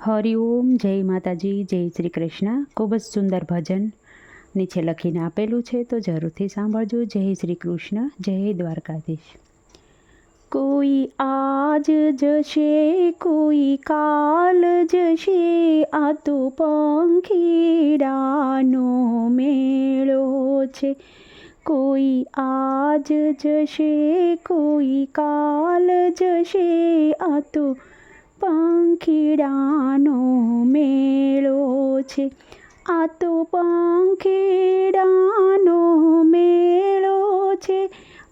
હરિઓમ જય માતાજી, જય શ્રી કૃષ્ણ. ખૂબ જ સુંદર ભજન નીચે લખીને આપેલું છે, તો જરૂરથી સાંભળજો. જય શ્રી કૃષ્ણ, જય દ્વારકાધીશ. કોઈ આજ જશે, કોઈ કાલ જશે આ તો પંખીડાનો મેળો છે. કોઈ આજ જશે, કોઈ કાલ જશે આ તો પંખીડાનો મેળો છે આ તો પંખીડાનો મેળો છે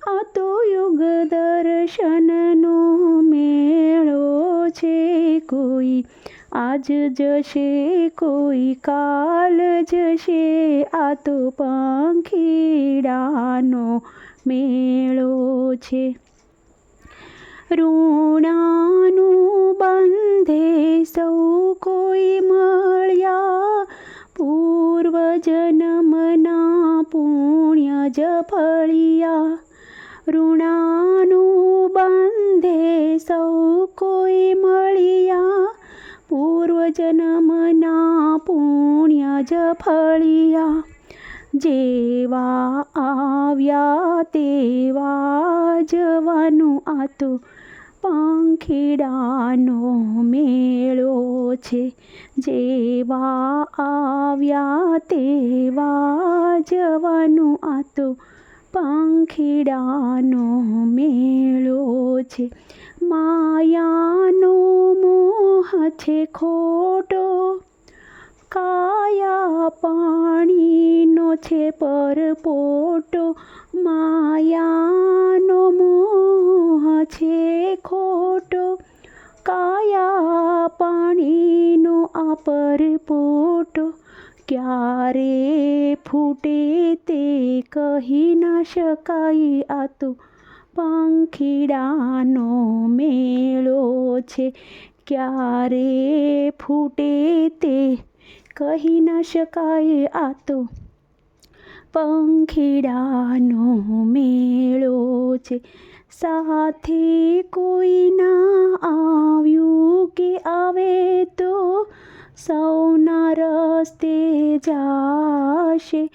આ તો યુગ દર્શનનો મેળો છે કોઈ આજ જશે કોઈ કાલ જશે આ તો પંખીડાનો મેળો છે ઋણાનું પૂર્વજન્મના પુણ્ય જ ફળિયા. ઋણાનું બંધે સૌ કોઈ મળ્યા. પૂર્વજન્મના પુણ્ય જ ફળિયા. જેવા આવ્યા તેવા જવાનું આતું પંખીડાનો છે. જેવા આવ્યા તેવા જવાનું આ તો પંખીડાનો મેળો છે. માયાનો મોહ છે ખોટો, કાયા પાણીનો છે પરપોટો. માયાનો પરપોટો ક્યારે ફૂટે તે કહી ના શકાય. આ તો પંખીડાનો મેળો છે. ક્યારે ફૂટે તે કહી ના શકાય. આ તો પંખીડાનો મેળો છે. સાથે કોઈ ના સૌના રસ્તે જાશે.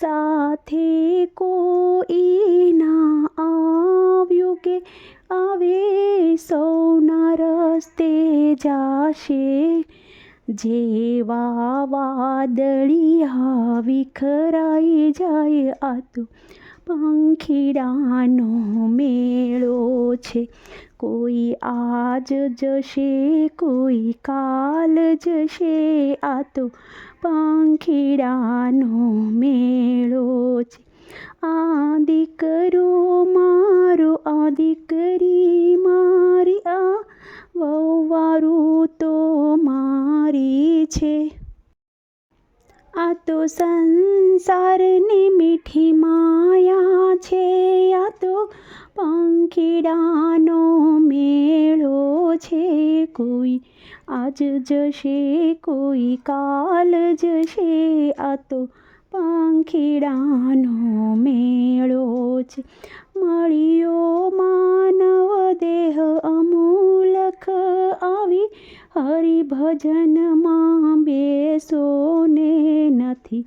સાથે કોઈ ના આવ્યું કે આવે, સૌના રસ્તે જાશે. જેવા વાદળિયા વિખરાઈ જાય આ તો પંખીડાનો મેળો છે. કોઈ આજ જશે કોઈ કાલ જશે આ તો પાંખીડાનો મેળો છે આ દીકરો મારો આ દીકરી મારી આ વહુવારું તો મારી છે આ તો સંસારની મીઠી માયા છે આ તો પંખીડાનો મેળો છે કોઈ? આજ જશે કોઈ, કાલ જશે આ તો પાંખીડાનો મેળો છે મળ્યો માનવ દેહ અમૂલખ આવી, હરિભજનમાં બેસો ને નથી.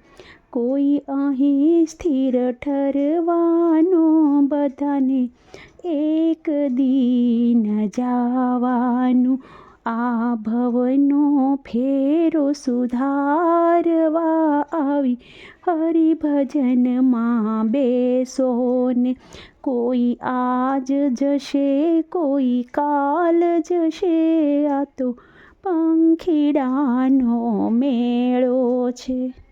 કોઈ અહીં સ્થિર ઠરવાનો બધાને એક દિન જવાનું, આ ભવનો ફેરો સુધારવા આવી. હરિભજનમાં બેસો ને કોઈ આજ જશે, કોઈ કાલ જશે આ તો પંખીડાનો મેળો છે.